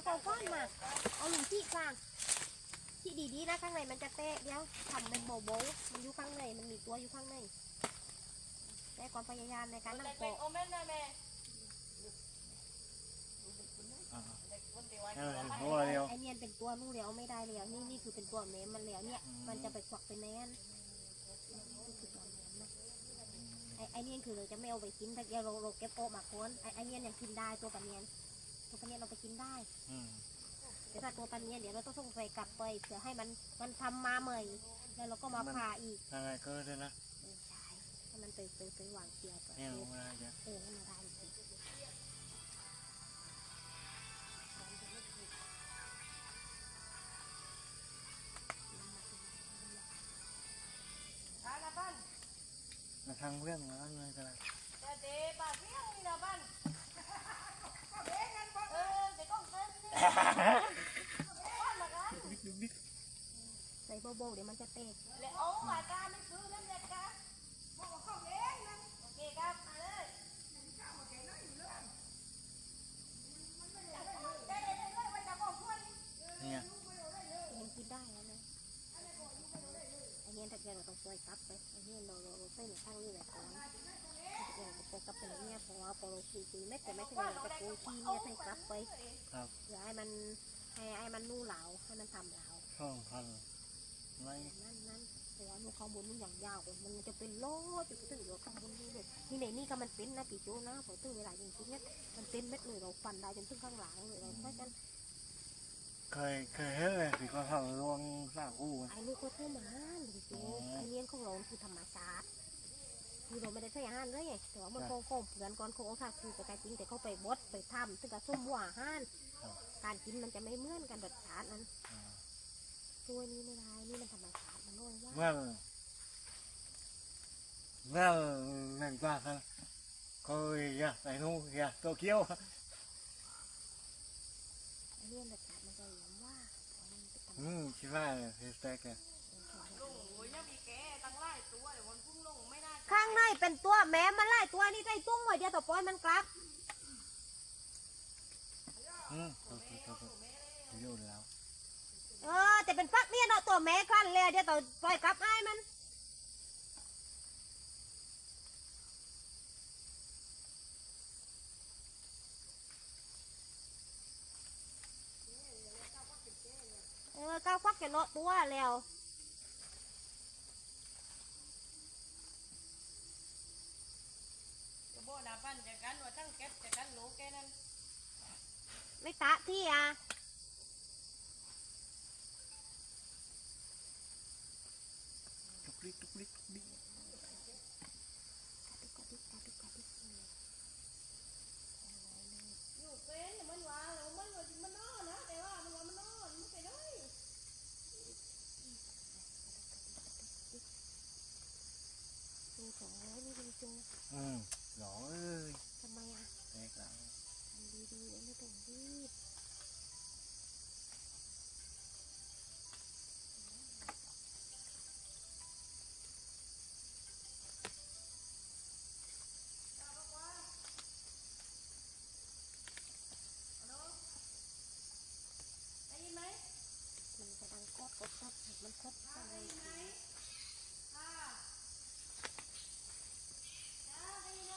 แล้วก็ก้อนมา เอาหลุมที่กลางที่ดีๆนะข้างในมันจะเตะเดี๋ยวทำเป็นโบโบมันอยู่ข้างในมันมีตัวอยู่ข้างในแต่ความพยายามในการนั่งเป็นเกาะหัวเดียวไอเนียนเป็นตัวนู่นแล้วไม่ได้แล้วนี่นี่คือเป็นตัวเมมมันแล้วเนี่ยมันจะไปควักเป็นแมนนไอไอเนียนคือเราจะไม่เอาไปกินแต่เราเราเก็บโอะมาค้นไอไอเนียนยังกินได้ตัวปลาเนียน ตัวปลาเนียนเราไปกินได้อืมแต่ถ้าตัวปลาเนียนเดี๋ยวเราต้องส่งใส่กลับไปเผื่อให้มันมันทำมาใหม่ แล้วเราก็มาผ่าอีกอะไรก็ได้นะเออใช่ให้มันเตยเตยเตยวางเกียร์ก่อนเนี่ยลงมาจะเออให้มันได้จริงทานนะบ้านมาทางเรื่องแล้วเลยก็ได้แต่เดปากเพี้ยงนี่นะบ้านเออเด็กต้องเต้นนี่บ้านมากัน บิ๊กบิ๊กบิ๊ก ใส่โบโบเดี๋ยวมันจะเตะ แล้วโอ้หมายการไม่ซื้อนั่นเด็กกันบอกว่าเข้าเองนะโอเคครับมาเลย เนี่ย มันกินได้แล้วนะไอเนียนถ้าเกิดเราต้องปล่อยกลับไปไอเนียน เราเราเราเส้นข้างนี้แหละก่อนถ้าเกิดเราปล่อยกลับไปแล้วเนี่ยเพราะว่าพอเราคุยคุยเม็ดแต่ไม่ใช่เราจะคุยที่เนี่ยให้กลับไปครับเพื่อให้มันให้ให้มันนู่เหลาให้มันทำเหลาช่องพันไม่นั่นนั่นแต่ว่านู่ข้างบนนู่อย่างยาวกว่ามันจะเป็นโลจะไปถึงเหลือข้างบนนี่เลยนี่ในนี่ก็มันเป็นนะปีโจนะพอถึงเวลาจริงๆเนี่ยมันเป็นเม็ดเลยเราฟันได้จนถึงข้างหลังเลยเราเพราะฉะนั้นเคยเคยเห็นเลยสิเขาทำรวงสร้างคู่ไอ้ลูกก็เท่ามาปีโจไอ้เลี้ยงของเราคือธรรมชาติ คือเราไม่ได้ใช้อาหารเลยไงแต่ว่ามันคงคงเหมือนก่อนคงเอาทาคือแต่การจริงแต่เขาไปบดไปทำซึ่งกับส้มหัวอาหารการกินมันจะไม่เหมือนกันรสชาตินั้นตัวนี้ไม่ได้นี่มันธรรมชาติมันน้อยว่าเมื่อเมื่อหนึ่งว่าครับก็อยากใส่นู่อยากโตเกียวไอ้เรื่องรสชาติมันจะเหลืองว่าเพราะมันเป็นธรรมอืมคิดว่าเฮสแท็กอะลุงโอ้ยยังมีแกตั้งไล่ตัวเดี๋ยวคนพุ่งลงไม่น่า ข้างในเป็นตัวแม้มันไล่ตัวนี่ได้ตุ้งไว้เดียวต่อปอยมันกลับอืมโอเคโอเคเร็วแล้วเออแต่เป็นฟักเนี่ยเนาะตัวแม่คลั่นเลยเดี๋ยวต่อปล่อยกลับไอ้มันเออก้าวฟักแกเนาะตัวแล้ว จะบอกนะปั้นจากกันว่าตั้งเก็บจากกันหนูแกนั่น ไม่ตะที่อะทุกลิกทุกลิกทุกลิกอยู่เป็นมันว่ามันว่ามันนอนนะแต่ว่ามันว่ามันนอนมันไปเลย ดูสองร้อยนี่จริง อืมหรอเอ้ย ๆทำไมอะ แตกแล้ว ทำดีๆแล้วไม่ต้องรีบ ได้ยินไหม มันจะ ดังกดกดกดมันกดไปเลย ค่ะจ้าได้ยินไหม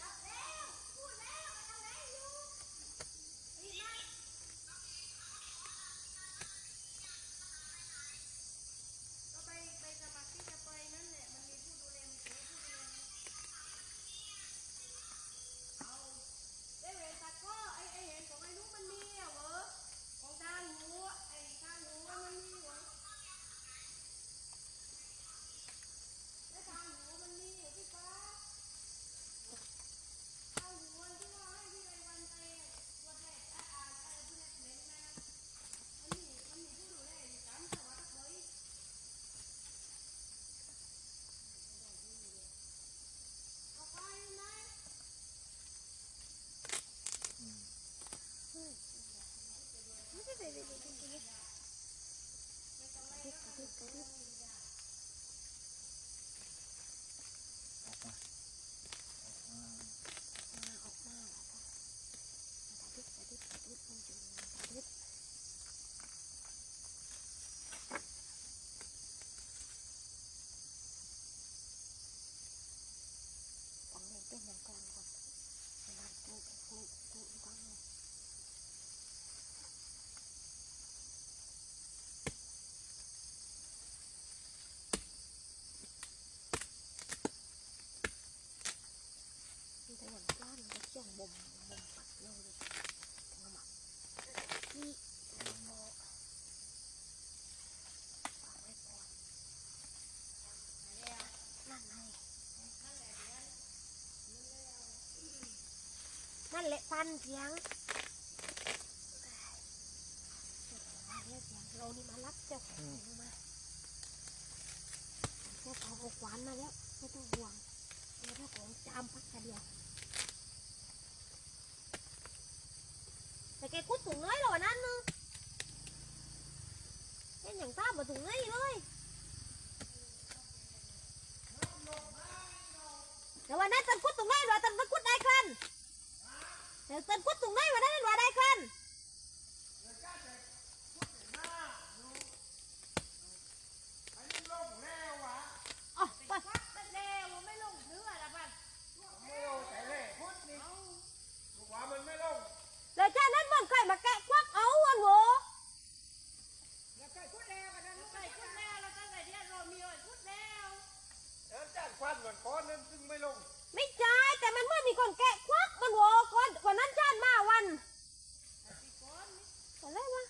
รับแล้วพูดแล้วอะไรอยู่ได้ยินไหมก็ไปไปสมัครที่จะไปนั่นแหละมันมีผู้ดูแลมันเสียผู้ดูแลเอาได้เห็นตะก้อไอ้ไอ้เห็นของไอ้นุ๊กมันมีอะเหรอ เป็นอย่างก่อนก่อนเป็นอย่างปลูกปลูกปลูกก่อนเลยมันจะอย่างก้อนมันจะเชี่ยงบ่มบ่มปัดเลยถึงหมักนี่โมฝากไว้ก่อนนั่นไง นั่นแหละฟันเสียงมาเรียกเสียงเรานี่มารับเจ้าของมาเจ้าของเอาขวานมาแล้วไม่ต้องห่วงเดี๋ยวเจ้าของจามพักกะเดียวแต่แกคุดถุงเนื้อหรอวันนั้นนึงเล่นอย่างต้ามาถุงเนื้อเลยแต่วันนั้นตันคุดถุงเนื้อหรอตันมาคุดได้ครัน เดี๋ยวเต้นพุดตรงไหนวะนั่นว่าได้คันอ๋อไป มันแล้วไม่ลงเรือละพัน แล้วจ้านั้นมันใครมาแกะควักเอาวันโห แล้วใกล้พุดแล้วกันนะใกล้พุดแล้วแล้วก็ใกล้เดียวเรามีอ้อยพุดแล้ว ไม่ใช่แต่มันเมื่อมีคนแกะควักมันโหก่อนวันนั้นชาติมาวันอะไรวะ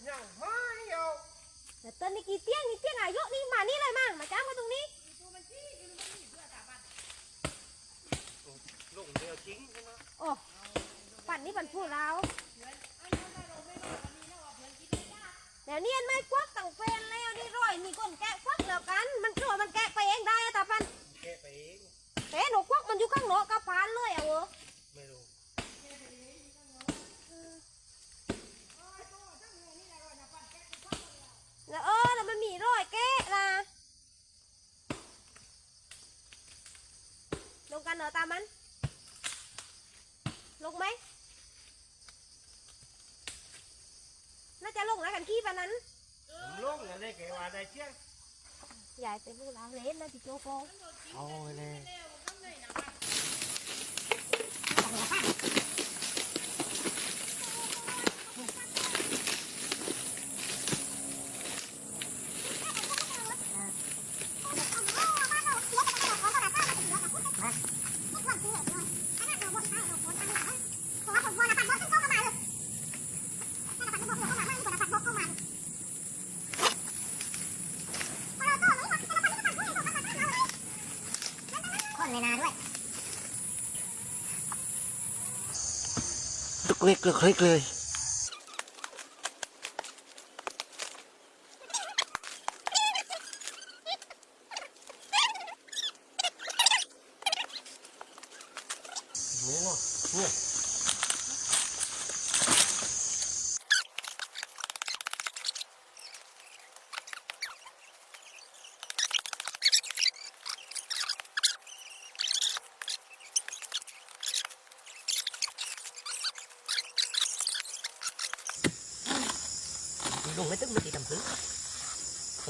แต่เต้นนี่กี่เตี้ยงนี่เตี้ยงอายุนี่มานี่เลยมามาจ้างมาตรงนี้ ตัวมันที่อยู่มันมีเรือตาบัน ลงเดียวจริงใช่ไหม โอ้ปั่นนี่ปั่นผู้เรา เพื่อนอันนั้นเราไม่รอวันนี้นะว่าเพื่ อนกินได้ยากแต่เนี่ยไม่ควักต่างแฟนแล้วนี่ร้อยมีคนแกะควักแล้วกัน มันตัวมันแกะไปเองได้อะแต่ปันแค่ไปเองแต่หนูควักมันอยู่ข้างนอกกระพานเลยอะเวอไม่รู้แล้วเออแล้วมันมีรอยแกะล่ะลงกันเหรอตามมัน ลงไหม น่าจะลงแล้วกันขี้ ปะนั้นผมลงแล้วได้แกว่าได้เชี่ยงยายเป็นลูกหลานเล่นนะพี่โจโกงเอาเลย แล้วก็เลยนะพัน คนในนาด้วย ลูกเล็กลูกเล็กเลยนี่เนาะเนี่ย ลุง mới tức mới đi tầm thứ không chạy quá น้ำคว้างนั่นเฮ้ยเขาอะไรจังเหรอ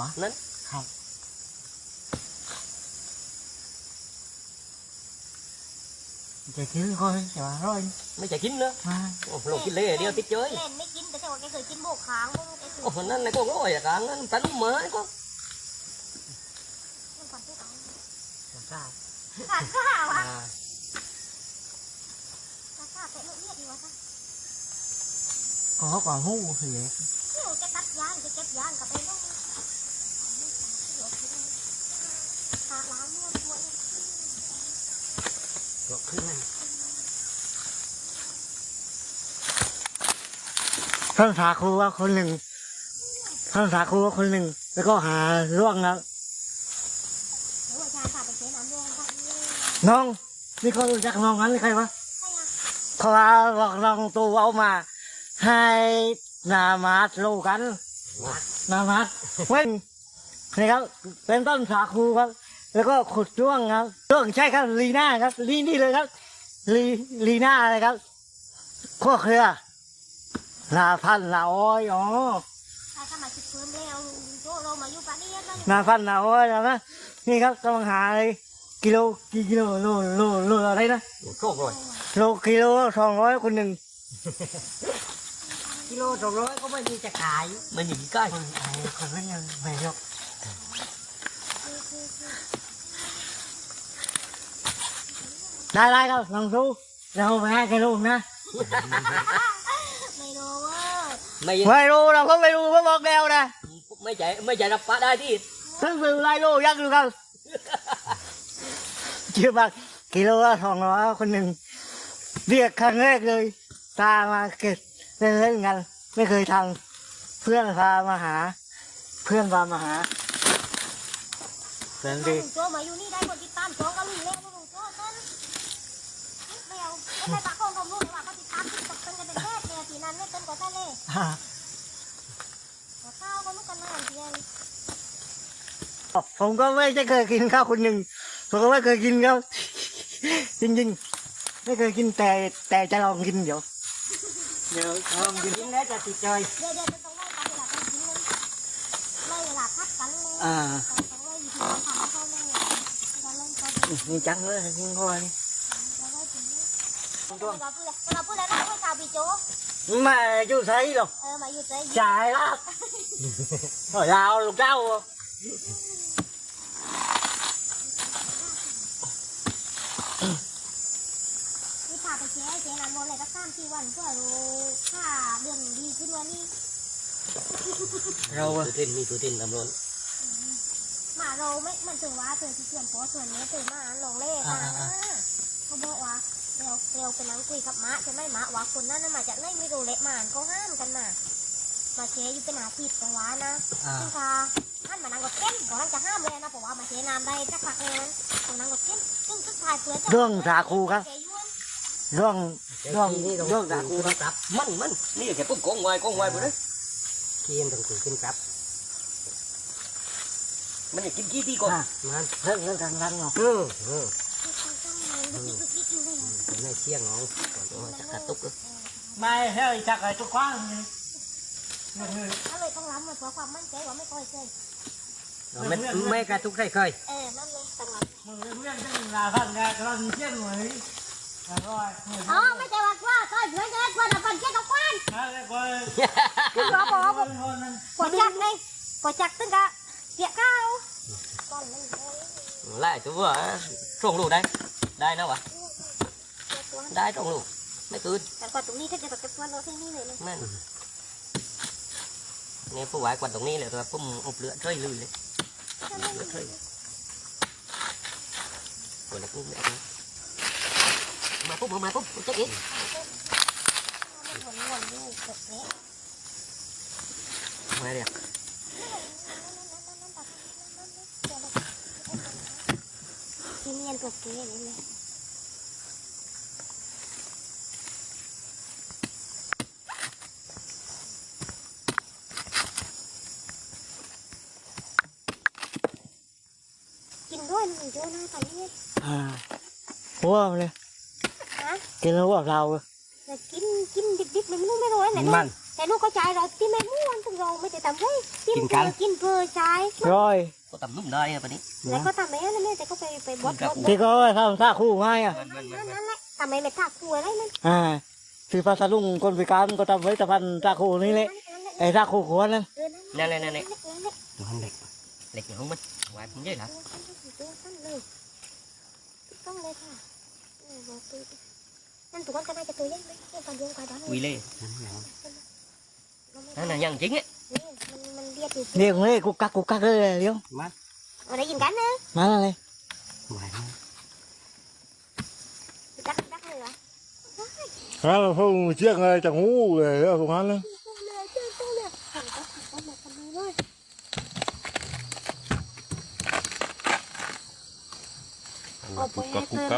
วะ Lớn. ครับจะคิดค่อยจะมาร้อย mới chạy kín nữa มา Ồ, lồng kín lê đi tiếp chơi เล่นไม่กินแต่ว่าแกเคยกินโบกค้างมั้งแกเคย Ồ, phần này có rồi à cả nó tấn mới có มันก่อนที่เขาจ้าขาดข้าวอะ à ขาดข้าวแต่ละเอียดดีวะซะ có họ còn hú thì vậy เดี๋ยวจะตัดยางจะเก็บยางกลับไปลงขาล้างมือด้วย được thứ này ท่านสาครูว่าคนหนึ่งท่านสาครูว่าคนหนึ่ง แล้วก็หาร่วงครับเดี๋ยวว่าชาขาดไปเสียน้ำรองครับเลยน้อง นี่เขารู้จักน้องนั้นหรือใครวะ ใช่อะเขาว่าบอกน้องตัวเอามา ให้นามาดลูกกัน นามาดเว้นนี่ครับ เป็นต้นสาคูครับ แล้วก็ขุดร่วงครับร่วงใช่ครับลีน่าครับลีนี่เลยครับลีลีน่าเลยครับขั้วเครือลาพันธุ์ลาอ้อยอ๋อใช่ถ้ามาคิดเพิ่มแล้วโจเรามาอยู่ปานี้แล้วหนาพันหนาโอ้ยนะนี่ครับกำลังหาเลย กิโลกี่กิโลโลโลโลอะไรนะโชคเลยโลกิโลสองร้อยคนหนึ่งกิโลสองร้อยก็ไม่มีจะขายไม่มีใกล้ไอ้คนนั้นยังไม่ยกได้ได้ครับลองดูเราไปให้กันลูกนะไม่รู้ว่าไม่ไม่รู้เราก็ไม่รู้ก็บอกแล้วนะไม่ใจไม่ใจรับปะได้ที่ทั้งสื่อไล่โลยักษ์ดูครับ เชื่อบักกิโลละสองร้อยคนหนึ่งเรียกครั้งแรกเลย ตามาเก็บเล่นเล่นกัน ไม่เคยทำเพื่อนพามาหา เพื่อนพามาหาเพื่อนถ้าดีลุงโจมาอยู่นี่ได้คนติดตามสองก็ลุงเล่นลุงโจต้นไม่เอาไม่ใช่ปากกองทำลูกว่าเขาติดตามติดตกกันเป็นแค่แต่ทีนั้นไม่เป็นกว่าได้เลยข้าวก็ลูกกันหน่อยเดียวผมก็ไม่ใช่เคยกินข้าวคนหนึ่ง ผมก็ไม่เคยกินครับจริงๆไม่เคยกินแต่แต่จะลองกินเดี๋ยวเดี๋ ข้าไปนี่เราไล่ถึงนี้เราพูดเลยเราพูดเลยเราไม่ข่าวพี่โจไม่อยู่ใส่หรอกเออมาอยู่ใจจ่ายแล้วโอ้ยเราลูกเจ้านี่พาไปแช่แช่นานวันเลยก็ข้ามที่วันเพื่อรู้ค่าเดือนดีขึ้นวันนี้ เราตัวเต้นมีตัวเต้นตำรวจมาเราไม่มันถึงว่าเธอที่เขียนโพสส่วนนี้เธอมาลงเลขอะเขาบอกว่าเร็วเร็วเป็นนังคุยกับมะจะไม่มะว่าคนนั้นมาจากไหนไม่รู้เละมาเขาห้ามกันมามาเชอยู่เป็นอาทิตย์แต่ว่านะอ่าซึ่งค่ะท่านมานั่งกดเต้นก่อนจะห้ามเลยนะเพราะว่ามาเชนามได้สักพักเลยนะต้องนั่งกดเต้นซึ่งสุดท้ายเพื่อจะเรื่องสาคูครับ เชยวนเรื่องเรื่องนี่ต้องเรื่องสาคูคูครับ มันมันนี่แค่ปุ๊บกองไว้กองไว้หมดเลยเคียมต้องคุยขึ้นครับ มันอยากกินขี้ที่ก่อนอะมันเรื่องเรื่องทางรังเนาะเออเออดึกดึกดึกอยู่เลยไม่เชี่ยงน้องก่อนจะกระตุกไม่ใช่จักไอ้ทุกครั้งนี่ก็เลยต้องรับมาเพราะความมั่นใจว่าไม่ค่อยเคยไม่ไม่กระตุกได้เคยเออนั่นเลยต้องรับมึงเรื่องที่ลาพันงานกำลังเชี่ยนหน่วยอร่อยอ๋อไม่ใช่ว่าว่าต้อยเพื่อนเด็กว่าดับฟันเจ๊กับควันอะไรก็คุณรอบอกว่าปวดจักเลยปวดจักตึ้งกะเสียข้าวก้อนเลยไล่ตัวส่งลูกได้ได้นะวะได้ส่งลูกไม่คืนแต่ก่อน ตรงนี้ถ้าจะตกกระตุ้นเราที่นี่เลยนะแม่นเนี่ยผู้ไหวกวาดตรงนี้เลยตัวปุ้มอุบเลือดช่วยลุยเลยเลือดช่วยตัวนี้ปุ้ มาปุ๊บมาปุ๊บเจะกินมันหวนหวนอยู่แบบนี้มาเดี๋ยวที่เนียนตัวเก๋เลยกินด้วยมันเยอะนะตอนนี้อ่าหัวเลย กินแล้วว่าเราแต่กินกินดิบๆเลยไม่รู้ไม่รู้ไหนลูกแต่ลูกเข้าใจเราที่ไม่ม้วนถึงเราไม่ได้ทำให้กินเพอกินเพอใช้ร้อยก็ตำนุ่มได้อะปะนี้แล้วก็ทำไมนั่นแม่แต่ก็ไปไปบดบดที่เขาทำท่าคู่ให้อะนั่นนั่นแหละทำไมไม่ทักตัวได้นั่นอ่าที่พัทลุงคนพิการก็ทำไว้แต่พันท่าคู่นี่แหละไอ้ท่าคู่ขวดนั่นเออนั่นนั่นนั่นนั่นนั่นนั่นนั่นมันเหล็กเหล็กอย่างของมันไหวผมเยอะนะเลยต้องเลยค่ะ anh lê, đó là nhân chính ấy. liêu nè, cục cắt cục cắt đấy liêu. má, Ở đây nhìn cắn nữa. Mà này. Ngoài nó. Đắc đắc rồi. Khá là không chiếc này chẳng hú để không ăn nữa.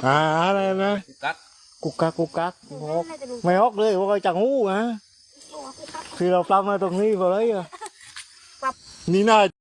À, đây, này Cắt. กกุกกักกุกกักน่าจะดูไม่ออกเลยว่าจังหูฮะตัวคือตัดคือเราปลามาตรงนี้พอเลยอะ Ní này